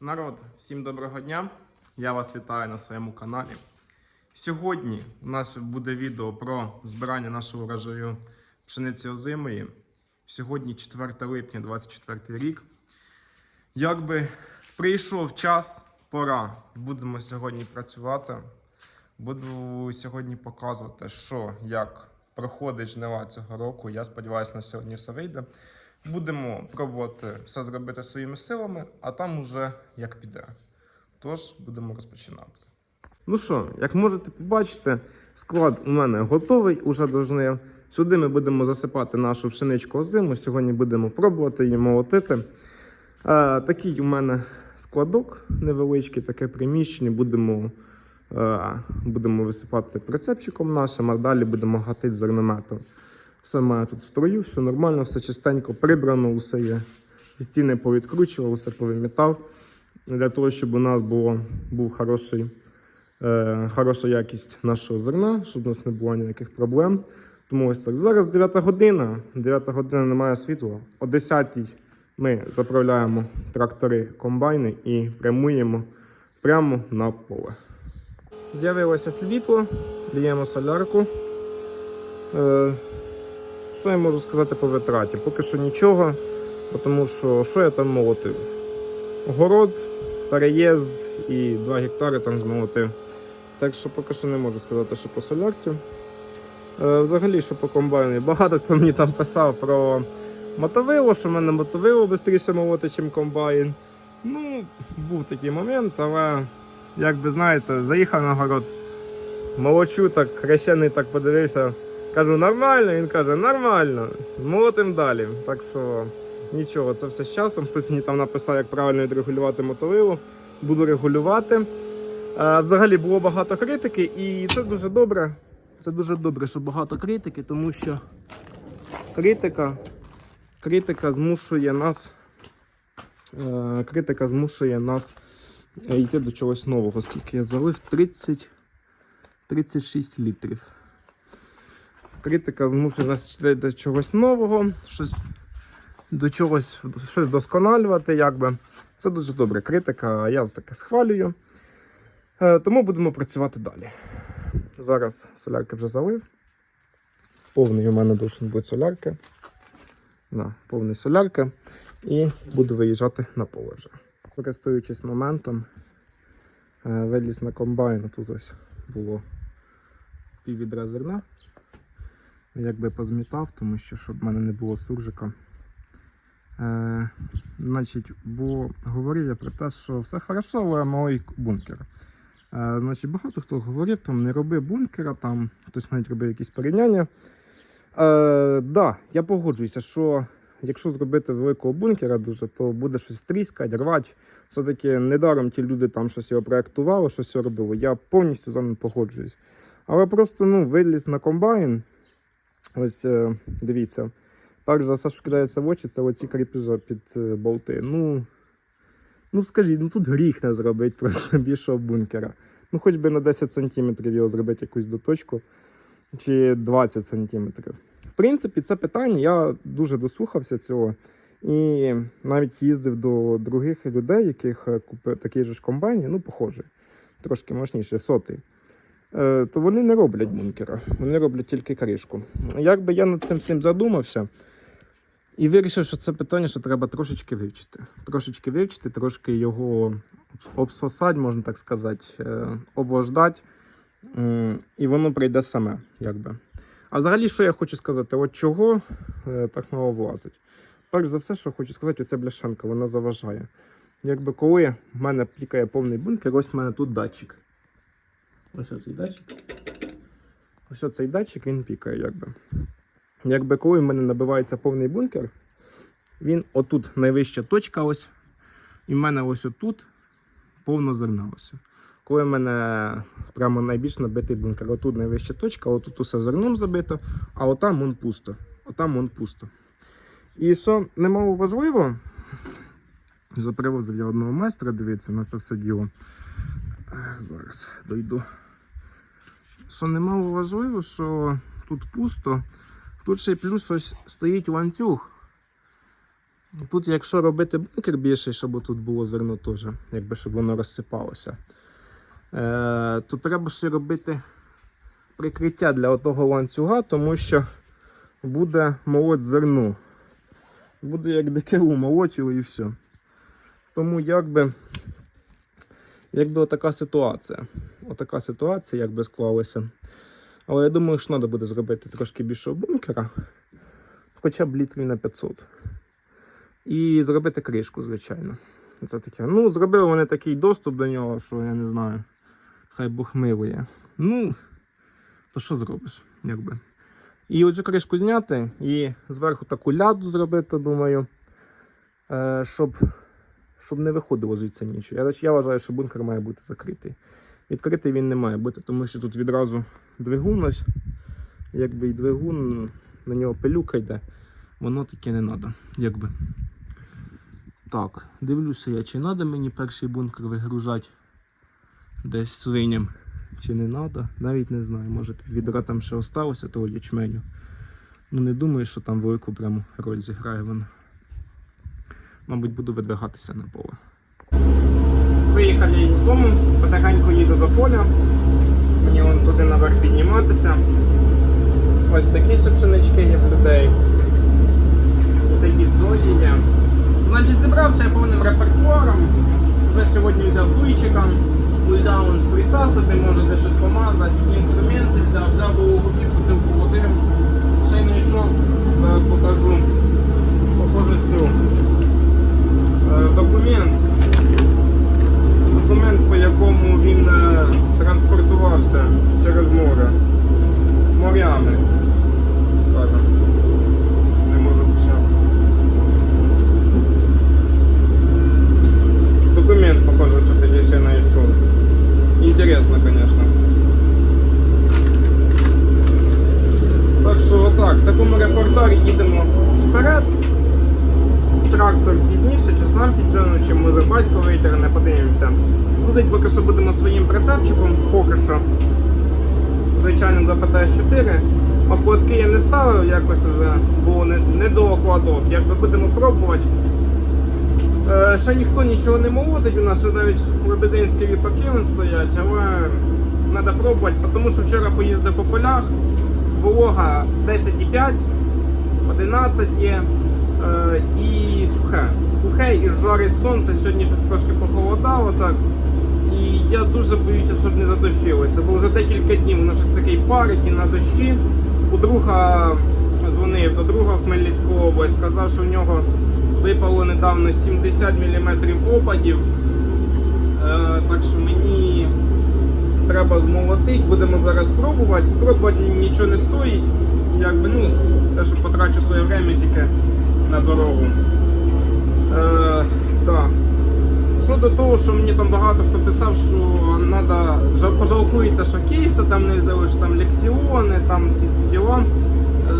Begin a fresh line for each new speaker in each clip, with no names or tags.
Народ, всім доброго дня! Я вас вітаю на своєму каналі. Сьогодні у нас буде відео про збирання нашого врожаю пшениці озимої. Сьогодні 4 липня 24 рік. Якби прийшов час, пора. Будемо сьогодні працювати. Буду сьогодні показувати, що як проходить жнива цього року. Я сподіваюся, на сьогодні все вийде. Будемо пробувати все зробити своїми силами, а там уже як піде. Тож будемо розпочинати. Ну що, як можете побачити, склад у мене готовий уже до жнив. Сюди ми будемо засипати нашу пшеничку озиму. Сьогодні будемо пробувати її молотити. Е, такий у мене складок невеличкий, таке приміщення. Будемо, е, будемо висипати прицепчиком нашим, а далі будемо гатити зернометом. Все має тут в строю, все нормально, все чистенько прибрано, усе є. Стіни повідкручував, усе повимітав. Для того, щоб у нас було, був хороший, е, хороша якість нашого зерна, щоб у нас не було ніяких проблем. Тому ось так. Зараз 9 година. 9 година немає світла. О 10 ми заправляємо трактори комбайни і прямуємо прямо на поле. З'явилося світло, ліємо солярку. Е, що я можу сказати по витраті? Поки що нічого, тому що що я там молотив? Город, переїзд і 2 гектари там змолотив. Так що поки що не можу сказати, що по солярці. Е, взагалі, що по комбайну. Багато хто мені там писав про мотовило, що в мене мотовило швидше молоти, ніж комбайн. Ну, був такий момент, але як би знаєте, заїхав на город, молочу, так хрещений так подивився. Кажу, нормально, він каже, нормально, молотим далі. Так що нічого, це все з часом. Хтось мені там написав, як правильно відрегулювати мотовило. Буду регулювати. Е, взагалі було багато критики, і це дуже добре. Це дуже добре, що багато критики, тому що критика, критика змушує нас. е, Критика змушує нас е, йти до чогось нового. Скільки я залив? 30, 36 літрів. Критика змушує нас йти до чогось нового, щось до чогось щось досконалювати. Якби. Це дуже добре. Критика, я таке схвалюю. Е, Тому будемо працювати далі. Зараз солярки вже залив. Повний у мене должен бути солярки. На, повний солярки. І буду виїжджати на поле вже. Користуючись моментом, е, виліз на комбайн. Тут ось було піввідра зерна. Якби позмітав, тому що щоб в мене не було суржика. Е, значить, бо говорив я про те, що все хорошо, але малий бункер. Е, значить, багато хто говорив, там не роби бункера, там хтось навіть робив якісь порівняння. Е, да, я погоджуюся, що якщо зробити великого бункера дуже, то буде щось тріскати, рвати. Все-таки недаром ті люди там щось його проєктували, щось його робили. Я повністю з вами погоджуюсь. Але просто ну, виліз на комбайн. Ось е, дивіться. Перш за все, що кидається в очі, це оці кріпежа під е, болти. Ну, ну скажіть, ну тут гріх не зробити просто більшого бункера. Ну, хоч би на 10 сантиметрів його зробити якусь доточку, чи 20 сантиметрів. В принципі, це питання, я дуже дослухався цього. І навіть їздив до других людей, яких е, купив такий же ж комбайн, ну, похожий, трошки мощніший, сотий. Е, То вони не роблять бункера, вони роблять тільки кришку. Якби я над цим всім задумався і вирішив, що це питання, що треба трошечки вивчити. Трошечки вивчити, трошки його обсосати, можна так сказати, е, обождати, м, і воно прийде саме. Якби. А взагалі, що я хочу сказати, от чого е, так мало влазить? Перш за все, що хочу сказати, оця бляшанка, вона заважає. Якби коли в мене пікає повний бункер, ось в мене тут датчик. Ось оцей датчик. Ось оцей датчик він пікає, якби. Якби коли в мене набивається повний бункер, він отут найвища точка ось. І в мене ось отут повно зерна. Ось. Коли в мене прямо найбільш набитий бункер, отут найвища точка, отут усе зерном забито, а отам вон пусто. Отам вон пусто. І що немало важливо, запривозив я одного майстра, дивіться на це все діло. Е, Зараз дойду. Що немало важливо, що тут пусто. Тут ще й плюс ось стоїть ланцюг. Тут, якщо робити бункер більший, щоб тут було зерно теж, якби щоб воно розсипалося, е, то треба ще робити прикриття для отого ланцюга, тому що буде молоть зерно. Буде як ДКУ молотіло і все. Тому якби, якби отака ситуація. Отака ситуація, якби склалася. Але я думаю, що треба буде зробити трошки більшого бункера, хоча б літрів на 500. І зробити кришку, звичайно. Це таке. Ну, зробили вони такий доступ до нього, що я не знаю. Хай Бог милує. Ну, то що зробиш, якби. І отже кришку зняти і зверху таку ляду зробити, думаю, е, щоб, щоб не виходило звідси нічого. Я, я вважаю, що бункер має бути закритий. Відкритий він не має бути, тому що тут відразу двигун ось, якби і двигун, на нього пилюка йде, воно таке не треба. Якби. Так, дивлюся я, чи треба мені перший бункер вигружати десь свиням, чи не треба. Навіть не знаю, може відра там ще осталося того ячменю. Ну не думаю, що там велику прямо роль зіграє вона. Мабуть, буду видвигатися на поле. Виїхали з дому, потихеньку їду до поля. Мені вон туди наверх підніматися. Ось такі ще є в людей. Такі зої є. Значить, зібрався я повним репертуаром. Вже сьогодні взяв дуйчика, взяв он шприца собі, можете щось помазати, інструменти взяв, взяв у воді, бутилку води. Ще не йшов, зараз покажу. Що будемо своїм прицепчиком, поки що. Звичайно, за ПТС-4. Обкладки я не ставив, якось вже було не, не до окладок. Якби будемо пробувати. Е, Ще ніхто нічого не молотить, у нас ще навіть лебединські ріпаки вон стоять, але треба пробувати, тому що вчора поїздив по полях, волога 10,5, 11 є е, і сухе. Сухе і жарить сонце, сьогодні щось трошки похолодало так. І я дуже боюся, щоб не задощилося, бо вже декілька днів воно щось такий парить і на дощі. У друга дзвонив до друга в Хмельницьку область, сказав, що в нього випало недавно 70 мм опадів. Е, так що мені треба змолотити, будемо зараз пробувати. Пробувати нічого не стоїть. Якби, ну, те, що потрачу своє время тільки на дорогу. Е, да. Щодо того, що мені там багато хто писав, що треба пожалкуєте, що кейси там не взяли, що там лексіони, там ці, ці діла. Е,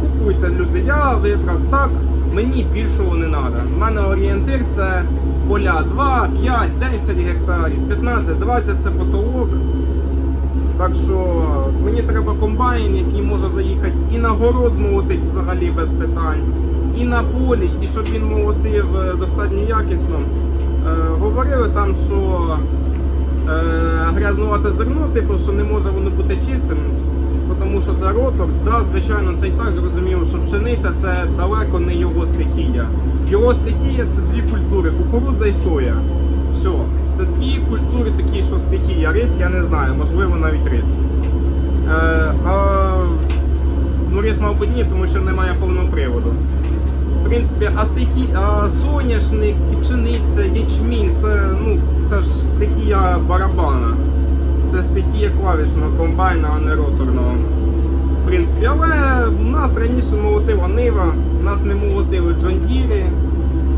купуйте люди, я вибрав так, мені більшого не треба. У мене орієнтир це поля 2, 5, 10 гектарів, 15, 20 це потолок. Так що мені треба комбайн, який може заїхати і на город змолотити взагалі без питань, і на полі, і щоб він молотив е, достатньо якісно. Е, говорили там, що е, грязнувате зерно, типу, що не може воно бути чистим, тому що це ротор. Да, звичайно, це і так зрозуміло, що пшениця це далеко не його стихія. Його стихія це дві культури кукурудза і соя. Все. Це дві культури такі, що стихія. Рис, я не знаю, можливо навіть рис. Е, а, ну, рис, мабуть, ні, тому що немає повного приводу. В принципі, а стихі, а соняшник, пшениця, ячмінь, це, ну, це ж стихія барабана. Це стихія клавішного комбайна, а не роторного. В принципі, але в нас раніше молотила Нива, нас не молотили Джондірі,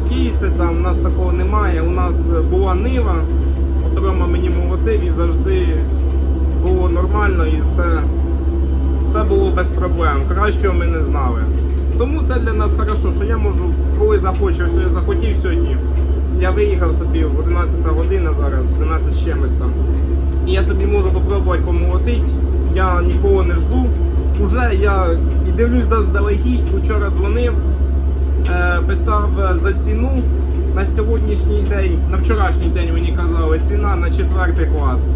кейси там, у нас такого немає. У нас була Нива, отрома мені молотив і завжди було нормально і все, все було без проблем. Кращого ми не знали. Тому це для нас хорошо, що я можу, коли захочу, що я захотів сьогодні. Я виїхав собі в 11 година зараз, 11 з чимось там. І я собі можу попробувати помолотити. Я нікого не жду. Уже я і дивлюсь заздалегідь, вчора дзвонив. е, питав за ціну. На сьогоднішній день, на вчорашній день мені казали, ціна на четвертий клас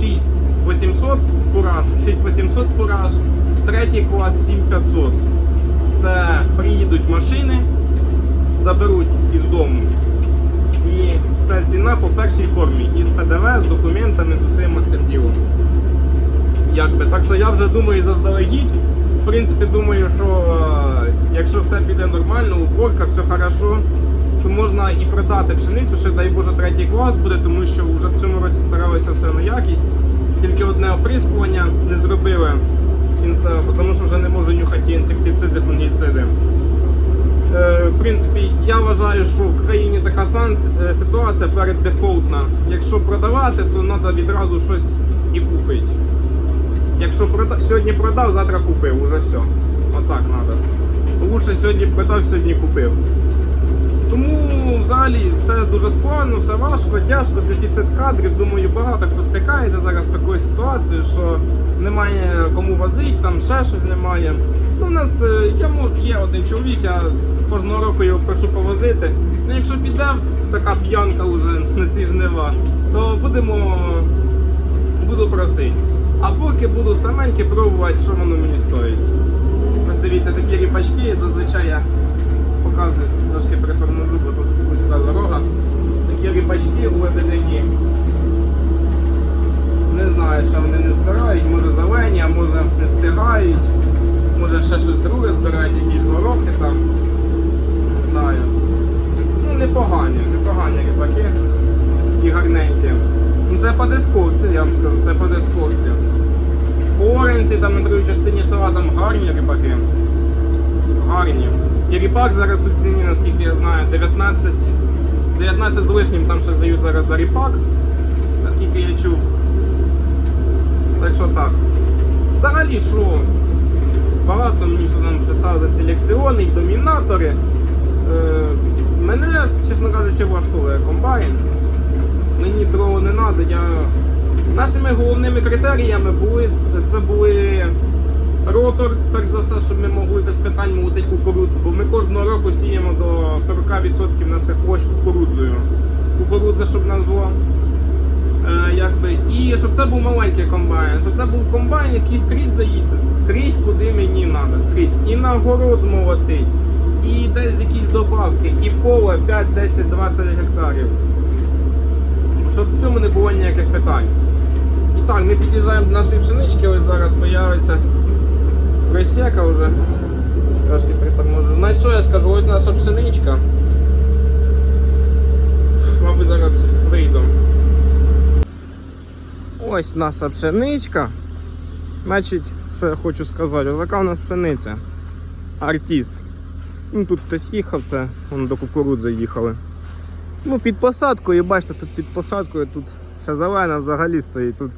6800 фураж, 6800 фураж, третій клас 7500. Це приїдуть машини, заберуть із дому. І це ціна по першій формі із ПДВ, з документами, з усім цим ділом. Якби. Так що я вже думаю заздалегідь. В принципі, думаю, що е, якщо все піде нормально, уборка, все хорошо, то можна і продати пшеницю, ще дай Боже третій клас буде, тому що вже в цьому році старалися все на якість. Тільки одне оприскування не зробили кінцево, тому що вже не можу нюхати інсектициди, фунгіциди. Е, В принципі, я вважаю, що в країні така е, ситуація переддефолтна. Якщо продавати, то треба відразу щось і купити. Якщо прода... сьогодні продав, завтра купив, уже все. Отак треба. Лучше сьогодні продав, сьогодні купив. Тому взагалі все дуже складно, все важко, тяжко, дефіцит кадрів. Думаю, багато хто стикається зараз з такою ситуацією, що немає кому возити, там ще щось немає. Ну, у нас е, я є один чоловік, я кожного року його прошу повозити. Ну, якщо піде така п'янка вже на ці жнива, то будемо буду просити. А поки буду саменьки пробувати, що воно мені стоїть. Ось дивіться, такі ріпачки, зазвичай я показую, трошки приторможу, бо тут вузька дорога. Такі ріпачки у веденині. Не знаю, що вони збирають, може зелені, а може не встигають, може ще щось друге збирають, якісь горохи там. Не знаю. Ну, непогані, непогані ріпаки. І гарненькі. Ну це по дисковці, я вам скажу, це по дисковці. Оренці, там на другій частині села там гарні ріпаки. Гарні. І ріпак зараз у ціні, наскільки я знаю, 19, 19 з лишнім там ще здають зараз за ріпак, наскільки я чув. Так що так. Взагалі, що багато мені що там за ці лексіони і домінатори. Е, мене, чесно кажучи, влаштовує комбайн. Мені дрова не треба. Я... Нашими головними критеріями були це- були ротор, перш за все, щоб ми могли без питань молотити кукурудзу, бо ми кожного року сіємо до 40% наших площ кукурудзою. Кукурудза, щоб нас було. Е, якби, і щоб це був маленький комбайн, щоб це був комбайн, який скрізь заїде, скрізь куди мені треба, скрізь. І на город змолотить, і десь якісь добавки, і поле 5, 10, 20 гектарів. Щоб в цьому не було ніяких питань. І так, ми під'їжджаємо до нашої пшенички, ось зараз з'явиться присека вже. Трошки приторможу. На що я скажу? Ось наша пшеничка. Мабуть, зараз вийду. Ось наша пшеничка. Значить, що я хочу сказати, ось така у нас пшениця. Артист. Ну тут хтось їхав, це вон до кукурудзи їхали. Ну, під посадкою, бачите, тут під посадкою, тут ще зелена взагалі стоїть, тут,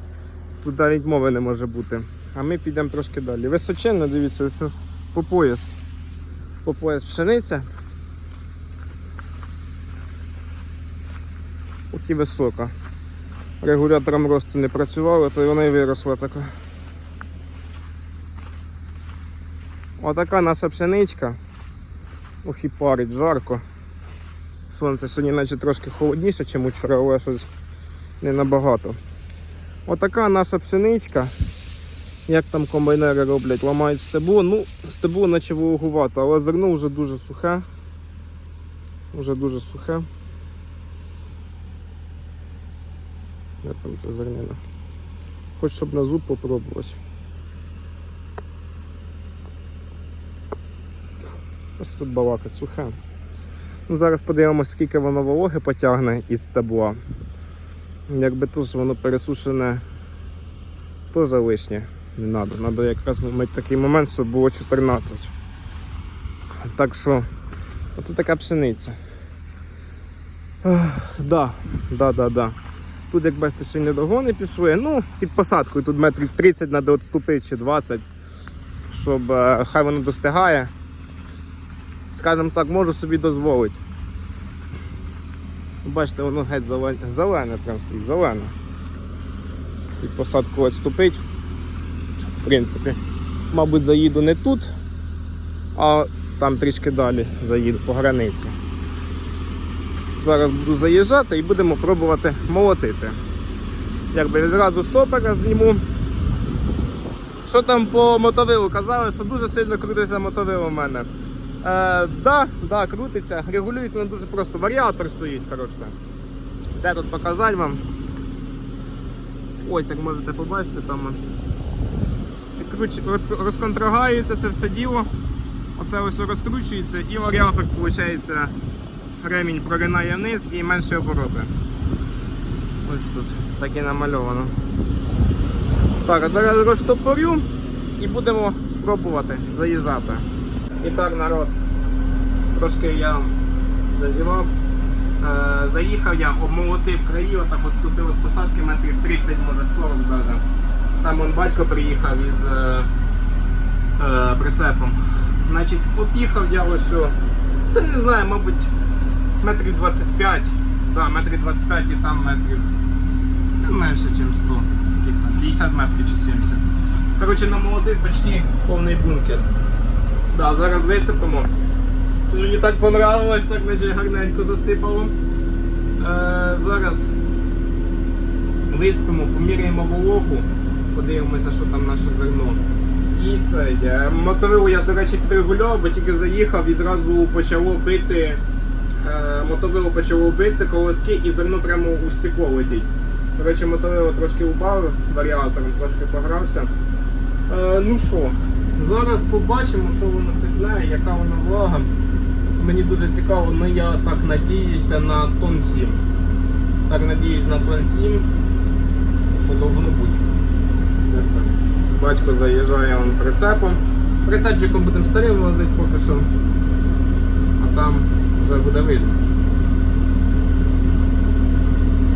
тут навіть мови не може бути. А ми підемо трошки далі. Височенно, дивіться, ось по пояс. По пояс пшениця. Ох і висока. Регулятором росту не працювали, то й вона і виросла така. Отака наша пшеничка. Ох і парить, жарко. Сонце сьогодні наче трошки холодніше, ніж вчора, але щось не набагато. Отака наша пшеничка. Як там комбайнери роблять, ламають стебло. Ну, стебло наче вологувато, але зерно вже дуже сухе. Вже дуже сухе. Де там це зернина? Хоч щоб на зуб попробувати. Ось тут балакать сухе. Ну, зараз подивимося, скільки воно вологи потягне із стебла. Якби тут воно пересушене, теж лишнє не треба. Треба якраз мати такий момент, щоб було 14. Так що, оце така пшениця. Да, да, да, да. Тут, як бачите, ще й недогони пішли. Ну, під посадкою тут метрів 30 треба відступити чи 20, щоб е, хай воно достигає. Скажімо так, можу собі дозволити. Бачите, воно геть зелене, зелене прям стоїть, зелене. Під посадку відступить. В принципі, мабуть, заїду не тут, а там трішки далі заїду по границі. Зараз буду заїжджати і будемо пробувати молотити. Якби зразу штопера зніму. Що там по мотовилу? Казали, що дуже сильно крутиться мотовил у мене. Е, да, да, крутиться, регулюється не дуже просто. Варіатор стоїть, коротше. Де тут показати вам? Ось, як можете побачити, там розконтрагається це все діло. Оце ось розкручується і варіатор, виходить, ремінь прогинає вниз і менші обороти. Ось тут так і намальовано. Так, а зараз розтопорю і будемо пробувати заїжджати. І так, народ, трошки я зазівав. Е, заїхав я, обмолотив краї, отак от ступив від посадки метрів 30, може 40 навіть. Там он батько приїхав із е, е, прицепом. Значить, об'їхав я ось, о, та не знаю, мабуть, метрів 25. Да, метрів 25 і там метрів та менше, ніж 100. Яких там 50 метрів чи 70. Коротше, намолотив почти повний бункер. Да, зараз висипемо. Що мені так понравилось, так наче гарненько засипало. Е, зараз висипемо, поміряємо вологу, подивимося, що там наше зерно. І це я мотовилу я, до речі, підрегульовував, бо тільки заїхав і зразу почало бити. Е, мотовило почало бити колоски і зерно прямо у стекло летить. До речі, мотовило трошки упав, варіатором трошки погрався. Е, ну що, зараз побачимо, що воно сипляє, яка вона влага. Мені дуже цікаво, ну я так надіюся на тон 7. Так надіюсь на тон 7, що должно бути. Батько заїжджає он прицепом. Прицепчиком будемо старим возити поки що. А там вже буде видно.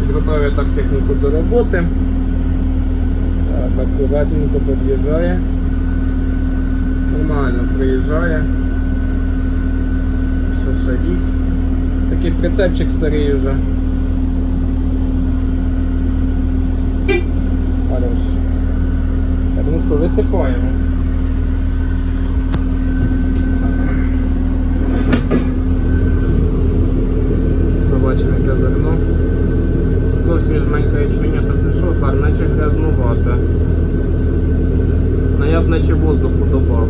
Підготовлю так техніку до роботи. Так, акуратненько під'їжджає. Нормально приїжджає. Все садить. Такий прицепчик старий вже. Хорош. Так, ну що, висипаємо. Побачимо, яке зерно. Зовсім жменька ячменя, та ти наче грязнувате. Ну я б наче воздуху додав.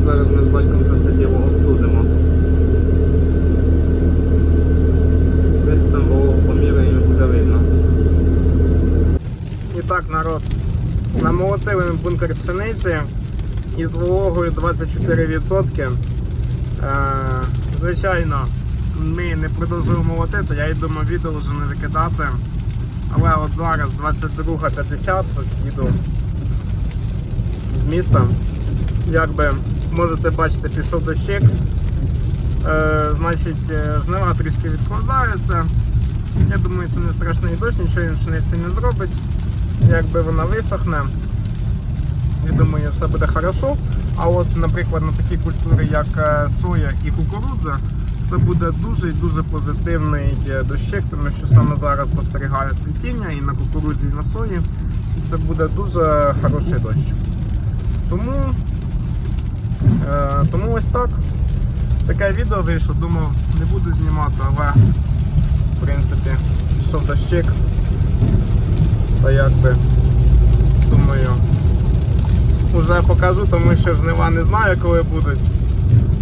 Зараз ми з батьком це все діло обсудимо. Висипемо вологу поміряємо і буде видно. І так, народ, намолотили ми бункер пшениці із вологою 24%. Е, звичайно, ми не продовжуємо молотити, я й думаю, відео вже не викидати. Але от зараз 22.50, ось їду з міста. Якби можете бачити, пішов дощик. Е, значить, е, жнива трішки відкладаються. Я думаю, це не страшний дощ, нічого він пшениці не зробить. Якби вона висохне. Я думаю, все буде хорошо. А от, наприклад, на такі культури, як е, соя і кукурудза, це буде дуже і дуже позитивний е, дощик, тому що саме зараз спостерігаю цвітіння і на кукурудзі, і на сої. Це буде дуже хороший дощ. Тому, е, тому ось так. Таке відео вийшло, думав, не буду знімати, але в принципі пішов дощик. Та якби думаю, вже покажу, тому що жнива не знаю, коли будуть.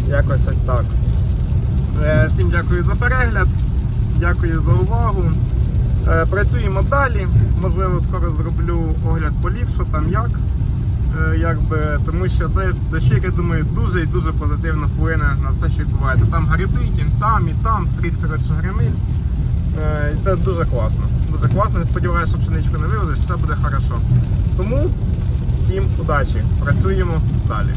Якось ось так. Е, Всім дякую за перегляд, дякую за увагу. Е, Працюємо далі. Можливо, скоро зроблю огляд полів, що там як. Е, Якби, тому що цей дощик, я думаю, дуже і дуже позитивно вплине на все, що відбувається. Там грибить, і там, і там, скрізь коротше гримить. І це дуже класно. Дуже класно. Я сподіваюся, що пшеничку не вивезеш, все буде хорошо. Тому всім удачі. Працюємо далі.